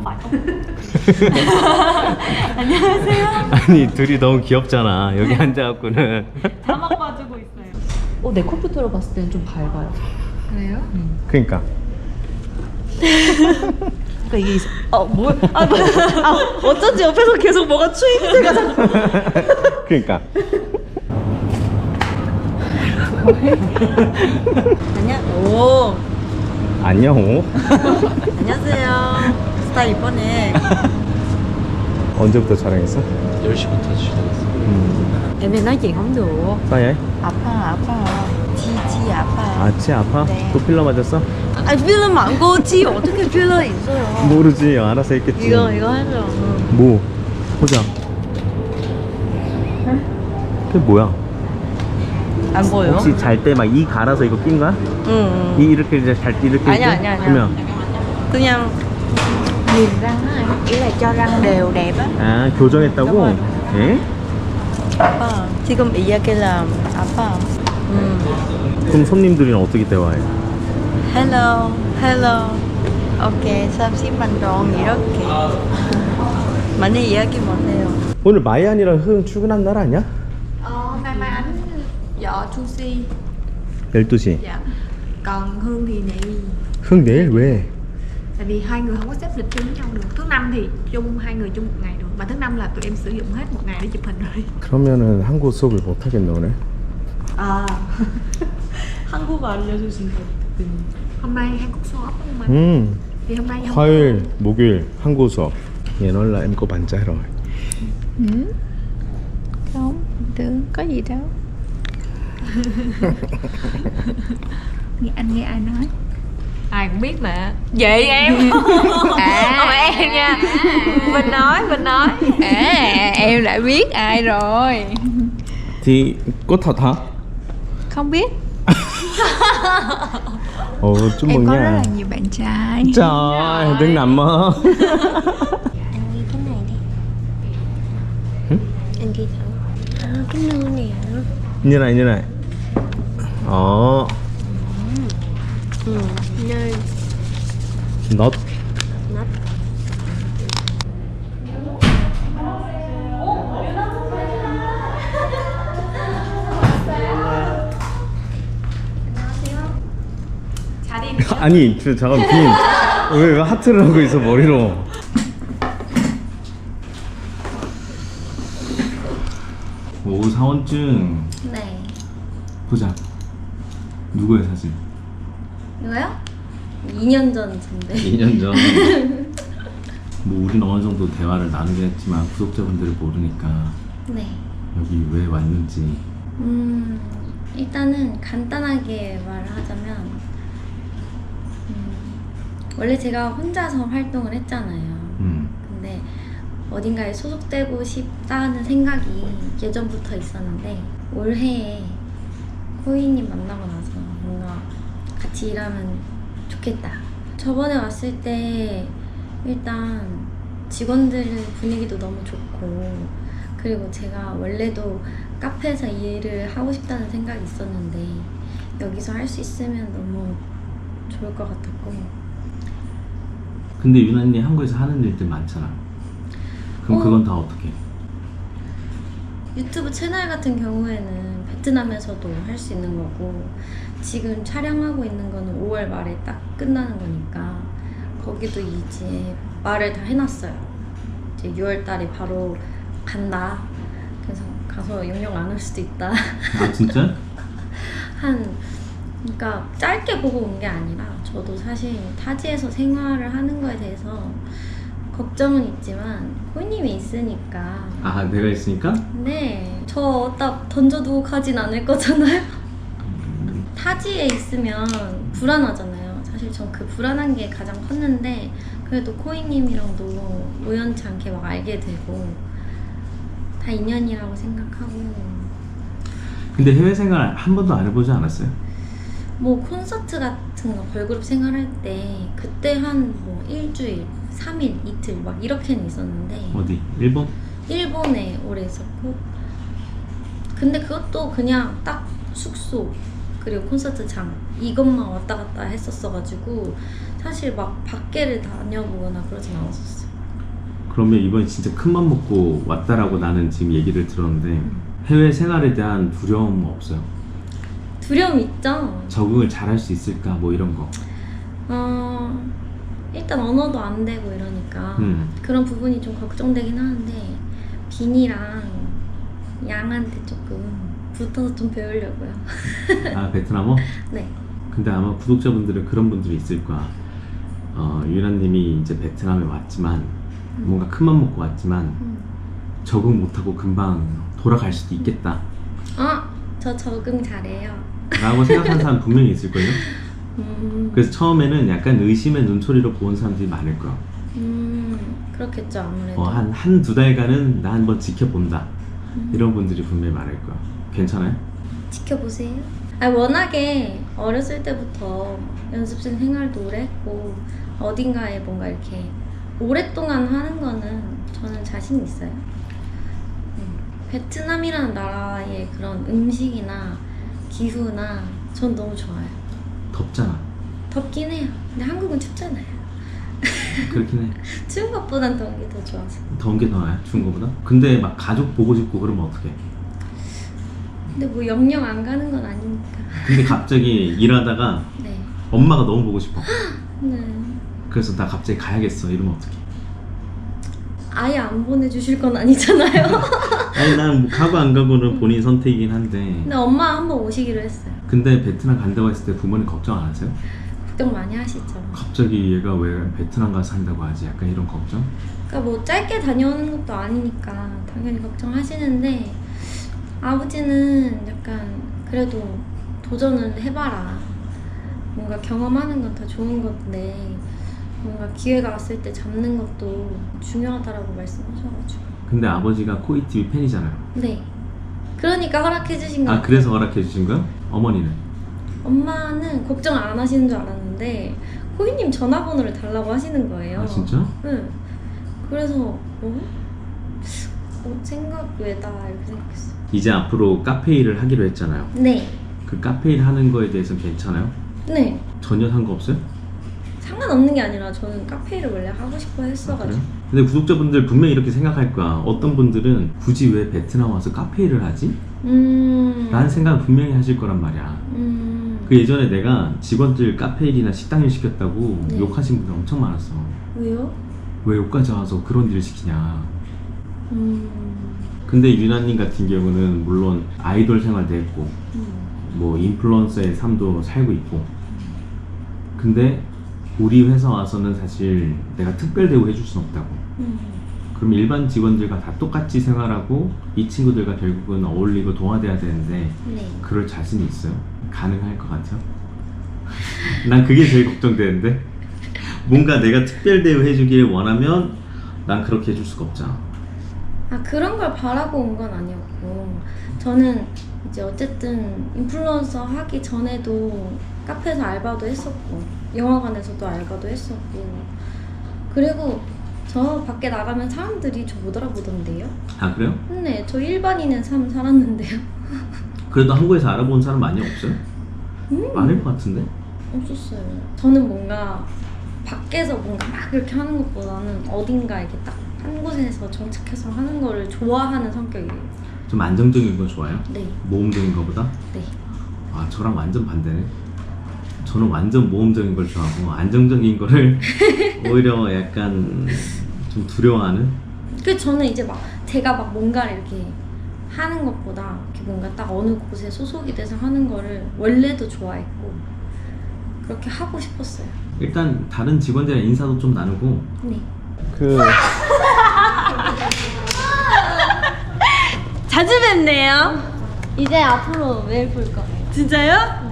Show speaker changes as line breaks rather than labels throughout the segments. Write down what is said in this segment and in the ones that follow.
không phải không 안녕하세요
아니 둘이 너무 귀엽잖아 여기 앉아갖고는
다 맛봐주고 있어요
어, 내 컴퓨터로 봤을 때는 좀 밝아요.
그래요?
그러니까
그러니까 이게 있어. 어, 뭘? 아, 뭐, 아, 어쩐지 옆에서 계속 뭐가 추임새가 자꾸.
그러니까
아니야. 오.
안녕
안녕하세요. 스타일 이번에
언제부터 촬영했어?
10시부터 시작했어요.
em nói chuyện không được.
싸해?
아파, 아파. 지, 지 아파.
아치 아파?
네.
또 필러 맞았어?
아, 필러 많고 지 어떻게 필러 있어요?
모르지 알아서 했겠지
이거 이거 하죠.
뭐? 보자 그게 뭐야?
안 보여?
혹시 잘 때 막 이 갈아서 이거 낀 거야?
응.
이 이렇게 이제 잘 때 이렇게
아니야,
이렇게?
아니야, 아니야.
그러면
그냥 niềng răng á, ý là cho răng đều đẹp á.
아 교정했다고?
rồi.
예?
아빠 지금 이야기là 아빠. 음.
그럼 손님들이랑 어떻게 대화해?
Hello, hello. 오케이, 잠시만 동 이렇게. 많이 이야기 못해요.
오늘 마이안이랑 흐응 출근한 날 아니야?
Ờ, hôm nay mai ánh dọ Chusi
12시
Dạ Còn Hương thì nghỉ
흥 내일 왜?
Tại vì hai người không có xếp lịch chung với nhau được Thứ năm thì chung hai người chung một ngày được Mà thứ năm là tụi em sử dụng hết một ngày để chụp hình rồi
그러면은 한국 수업을 못 하겠네 오늘
아, 한국어 알려주신 분.
Hôm nay Hàn Quốc số ốc không anh?
음
Thì hôm nay không
화요일 목요일 한국 수업 얘는 là em có bạn trai rồi
không tưởng có gì đâu nghe anh nghe ai nói
Ai cũng biết mà. Vậy em.
À.
Không phải em nha. Mình nói, mình nói.
À em đã biết ai rồi.
Thì có thật hả?
không biết.
Ồ chúc
em
mừng
có rất
nha
là nhiều bạn trai.
Trời ơi đừng nằm mơ.
Anh ghi cái này đi.
Hử?
anh ghi thử à, cái nơ này hả
như này như này. Ồ.
Ừ
Not.
nắp
아니 저 잠깐 빈 왜 왜 하트를 하고 있어 머리로? 오 사원증
네.
보자. 누구의 사진?
이거요? 2년 전 전데
2년 전. 뭐 우리는 어느 정도 대화를 나누긴 했지만 구독자분들이 모르니까
네
여기 왜 왔는지.
음, 일단은 간단하게 말을 하자면 음, 원래 제가 혼자서 활동을 했잖아요
음.
근데 어딘가에 소속되고 싶다는 생각이 예전부터 있었는데 올해에 코이님 만나고 나서 뭔가 같이 일하면 좋겠다. 저번에 왔을 때 일단 직원들 분위기도 너무 좋고 그리고 제가 원래도 카페에서 일을 하고 싶다는 생각이 있었는데 여기서 할 수 있으면 너무 좋을 것 같았고
근데 유난히 한국에서 하는 일들 많잖아. 그럼
어.
그건 다 어떻게? 해?
유튜브 채널 같은 경우에는 베트남에서도 할 수 있는 거고 지금 촬영하고 있는 거는 5월 말에 딱 끝나는 거니까 거기도 이제 말을 다 해놨어요. 이제 6월 달에 바로 간다. 그래서 가서 영영 안 올 수도 있다.
아 진짜?
한 그러니까 짧게 보고 온 게 아니라 저도 사실 타지에서 생활을 하는 거에 대해서 걱정은 있지만 코이님이 있으니까
아 내가 있으니까?
네, 저 어디다 던져두고 가진 않을 거잖아요.
음,
타지에 있으면 불안하잖아요. 사실 전 그 불안한 게 가장 컸는데 그래도 코이님이랑도 우연치 않게 막 알게 되고 다 인연이라고 생각하고
근데 해외 생활 한 번도 안 해보지 않았어요?
뭐 콘서트 같은 거 걸그룹 생활할 때 그때 한 뭐 일주일, 3일, 이틀 막 이렇게는 있었는데
어디? 일본?
일본에 오래 있었고 근데 그것도 그냥 딱 숙소 그리고 콘서트장 이것만 왔다 갔다 했었어가지고 사실 막 밖에를 다녀보거나 그러진 않았었어요.
그러면 이번에 진짜 큰맘 먹고 왔다라고 나는 지금 얘기를 들었는데 해외 생활에 대한 두려움 없어요?
두려움 있죠?
적응을 잘할 수 있을까 뭐 이런 거.
어, 일단 언어도 안 되고 이러니까
음.
그런 부분이 좀 걱정되긴 하는데 빈이랑 양한테 조금 붙어서 좀 배우려고요.
아 베트남어?
네.
근데 아마 구독자분들은 그런 분들이 있을 거야. 어, 유나님이 이제 베트남에 왔지만 뭔가 큰맘 먹고 왔지만
음.
적응 못하고 금방 돌아갈 수도 있겠다.
어, 저 적응 잘해요.
라고 생각하는 사람 분명히 있을걸요?
음,
그래서 처음에는 약간 의심의 눈초리로 보는 사람들이 많을 거야.
음, 그렇겠죠 아무래도.
어, 한, 한 두 달간은 나 한번 지켜본다. 이런 분들이 분명히 많을 거야. 괜찮아요?
지켜보세요. 아, 워낙에 어렸을 때부터 연습생 생활도 오래 했고 어딘가에 뭔가 이렇게 오랫동안 하는 거는 저는 자신 있어요. 음, 베트남이라는 나라의 그런 음식이나 기후나 전 너무 좋아요.
덥잖아.
덥긴 해요. 근데 한국은 춥잖아요.
그렇긴 해.
추운 것보단 더운 게 더 좋아서.
더운 게 나아요? 추운 거보다? 근데 막 가족 보고 싶고 그러면 어떡해?
근데 뭐 영영 안 가는 건 아니니까.
근데 갑자기 일하다가
네.
엄마가 너무 보고 싶어.
네.
그래서 나 갑자기 가야겠어. 이러면 어떡해?
아예 안 보내주실 건 아니잖아요.
아니 난뭐 가고 안 가고는 본인 선택이긴 한데
근데 엄마 한번 오시기로 했어요.
근데 베트남 간다고 했을 때 부모님 걱정 안 하세요?
걱정 많이 하시죠.
갑자기 얘가 왜 베트남 가서 산다고 하지? 약간 이런 걱정?
그러니까 뭐 짧게 다녀오는 것도 아니니까 당연히 걱정하시는데 아버지는 약간 그래도 도전을 해봐라. 뭔가 경험하는 건 더 좋은 건데 뭔가 기회가 왔을 때 잡는 것도 중요하다라고 말씀하셔가지고.
근데 아버지가 코이티비 팬이잖아요.
네. 그러니까 허락해 주신
거아 그래서 허락해 주신 거야? 어머니는?
엄마는 걱정 안 하시는 줄 알았는데 호이님 전화번호를 달라고 하시는 거예요.
아 진짜?
응. 그래서 어? 어 생각 왜다 이렇게 생각했어.
이제 앞으로 카페 일을 하기로 했잖아요.
네.
그 카페 일 하는 거에 대해서는 괜찮아요?
네.
전혀 상관없어요?
상관없는 게 아니라 저는 카페를 원래 하고 싶어
아,
했어가지고.
그래요? 근데 구독자분들 분명히 이렇게 생각할 거야. 어떤 분들은 굳이 왜 베트남 와서 카페 일을 하지?
음.
라는 생각을 분명히 하실 거란 말이야.
음.
그 예전에 내가 직원들 카페 일이나 식당 일 시켰다고
네.
욕하신 분들 엄청 많았어.
왜요?
왜 여기까지 와서 그런 일을 시키냐.
음.
근데 유나님 같은 경우는 물론 아이돌 생활도 했고
음.
뭐 인플루언서의 삶도 살고 있고 근데 우리 회사 와서는 사실 내가 특별 대우 해줄 순 없다고
음.
그럼 일반 직원들과 다 똑같이 생활하고 이 친구들과 결국은 어울리고 동화돼야 되는데
네.
그럴 자신이 있어요? 가능할 것 같아요? 난 그게 제일 걱정되는데 뭔가 내가 특별 대우 해주기를 원하면 난 그렇게 해줄 수가 없잖아
아 그런 걸 바라고 온 건 아니었고 저는 이제 어쨌든 인플루언서 하기 전에도 카페에서 알바도 했었고 영화관에서도 알바도 했었고 그리고 저 밖에 나가면 사람들이 저 못 알아보던데요?
아 그래요?
네, 저 일반인의 삶 살았는데요.
그래도 한국에서 알아본 사람 많이 없어요?
음.
많을 것 같은데?
없었어요. 저는 뭔가 밖에서 뭔가 막 이렇게 하는 것보다는 어딘가 이렇게 딱 한 곳에서 정착해서 하는 거를 좋아하는 성격이에요.
좀 안정적인 거 좋아요?
네,
모험적인 거보다?
네.
아 저랑 완전 반대네 저는 완전 모험적인 걸 좋아하고 안정적인 거를 오히려 약간 좀 두려워하는
그 저는 이제 막 제가 막 뭔가를 이렇게 하는 것보다 이렇게 뭔가 딱 어느 곳에 소속이 돼서 하는 거를 원래도 좋아했고 그렇게 하고 싶었어요.
일단 다른 직원들이랑 인사도 좀 나누고
네.
그
자주 뵙네요.
이제 앞으로 매일 볼 거예요.
진짜요?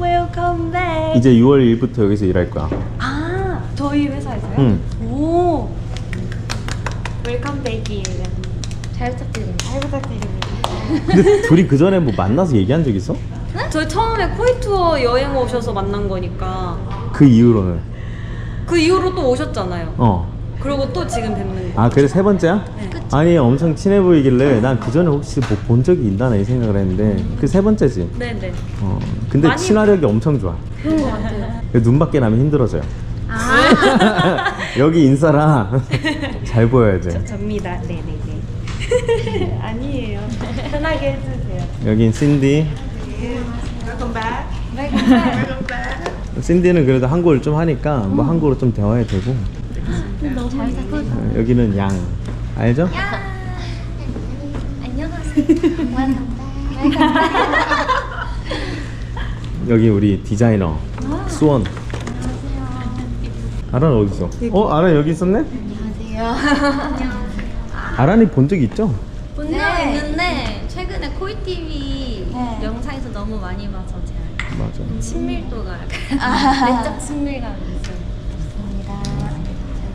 Welcome back.
이제 6월 1일부터 여기서 일할 거야
아, 저희 회사에서요?
응.
오. 웰컴 백이에요.
잘 부탁드립니다.
잘 부탁드립니다.
근데 둘이 그 전에 뭐 만나서 얘기한 적 있어?
저희 처음에 코이 투어 여행 오셔서 만난 거니까
그 이후로는
그 이후로 또 오셨잖아요.
어
그리고 또 지금 뵙는 거.
아 그래 세 번째야? 아니 엄청 친해 보이길래 난 그 전에 혹시 뭐 본 적이 있나 이 생각을 했는데 그 세 번째지.
네네.
어 근데
많이-
친화력이 엄청 좋아.
그런 것 같아요.
눈 밖에 나면 힘들어져요.
아,
여기 인싸라 잘 보여야지.
접니다. 네네네. 아니에요. 편하게 해주세요.
여긴 신디. 신디는 그래도 한국어를 좀 하니까 뭐 한국어로 좀 대화해도 되고. 어, 여기는 양. 알죠?
안녕하세요.
여기 우리 디자이너 수원. 아란 어디 있어? 어 아란 여기 있었네?
안녕하세요.
아란이 본 적 있죠?
본적
네.
있는데 최근에 코이 TV 영상에서 너무 많이 봐서 제가
맞아.
친밀도가 약간 내적 친밀감이 있어요.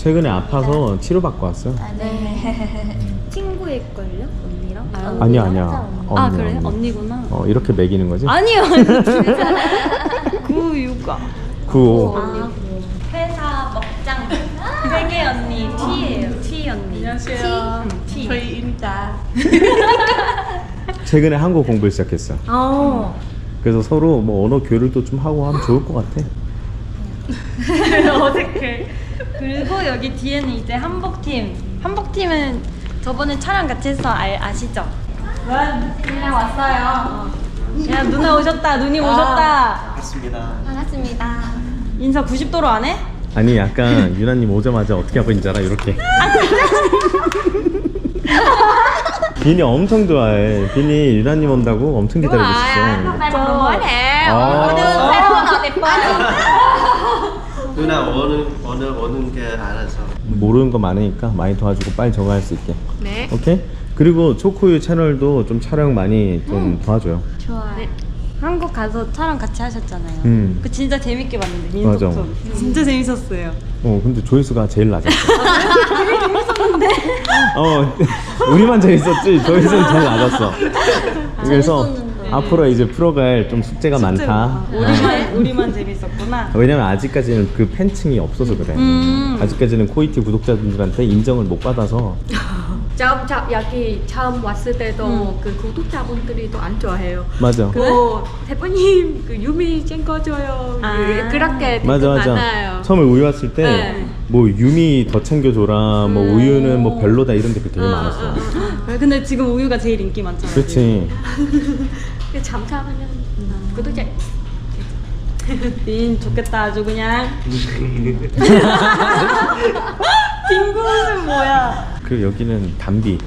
최근에 아파서 치료받고 왔어.
네.
친구일걸요? 언니랑?
아니야 아니야.
아
언니,
그래?
언니.
언니구나.
어 이렇게 매기는 거지?
아니요. 구육아.
구오.
아,
회사 먹장 회계 언니 T예요. T 언니. 안녕하세요. T.
최근에 한국 공부를 시작했어.
어.
그래서 서로 뭐 언어 교류도 좀 하고 하면 좋을 것 같아.
어색해. 그리고 여기 뒤에는 이제 한복팀. 한복팀은 저번에 촬영 같이 해서 알, 아시죠? 그냥 왔어요. 야 누나 오셨다. 누님 오셨다.
반갑습니다.
인사 90도로 안 해?
아니 약간 유나님 오자마자 어떻게 하고 있는지 알아? 이렇게. 비니 엄청 좋아해. 비니 유나님 온다고 엄청 기다리고
nè
Ồ.
Cô đưa thấy không ngọt đẹp quá
누나 오는 오늘 오는 게 알아서
모르는 거 많으니까 많이 도와주고 빨리 적응할 수 있게.
네.
오케이? 그리고 초코유 채널도 좀 촬영 많이 좀
음.
도와줘요.
좋아요.
한국 가서 촬영 같이 하셨잖아요.
음.
그 진짜 재밌게 봤는데
맞아.
민속촌. 진짜 재밌었어요.
어 근데 조회수가 제일 낮았어. 어 우리만 재밌었지 조회수는 제일 낮았어. 그래서
재밌었는데.
앞으로 이제 풀어갈 좀 숙제가 많다.
아, 우리만 우리만 재밌었구나.
왜냐면 아직까지는 그 팬층이 없어서 그래.
음.
아직까지는 코이티 구독자분들한테 인정을 못 받아서
처음 처, 여기 처음 왔을 때도
음.
그 구독자분들이 또 안 좋아해요.
맞아.
그 대표님 그 유미 챙겨줘요.
아.
그- 그렇게
맞아
댓글
맞아.
많아요.
처음에 우유 왔을 때
네.
뭐 유미 더 챙겨줘라, 뭐 우유는 뭐 별로다 이런 댓글 되게
어,
많았어.
어, 어.
근데 지금 우유가 제일 인기 많잖아요.
그렇지.
근데 잠깐만요. 구독자
닌 좋겠다 아주 그냥. 빙고는 뭐야?
그 여기는 담비.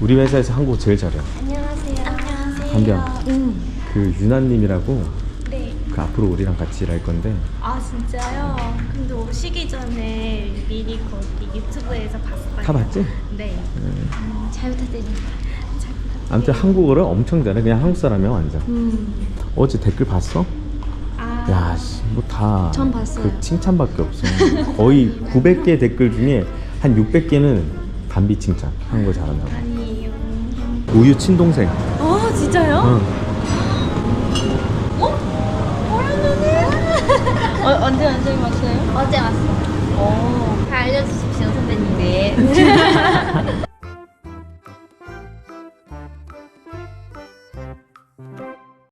우리 회사에서 한국 제일 잘해.
안녕하세요. 안녕하세요.
담비야. 그 유나님이라고
네.
그 앞으로 우리랑 같이 일할 건데
아 진짜요? 근데 오시기 전에 미리 거기 유튜브에서 봤어요.
다 봤지?
네.
잘 부탁드립니다.
아무튼 한국어를 엄청 잘해. 그냥 한국 사람이야 완전. 어제 댓글 봤어?
아
야, 뭐 다.
전 봤어요.
그 칭찬밖에 없어. 거의 900개 댓글 중에 한 600개는 담비 칭찬. 한국어 잘한다고.
아니에요.
우유 친동생.
어 진짜요?
응.
어, 언제 언제 왔어요?
어제 왔어.
어.
다 알려주십시오, 선배님. 네.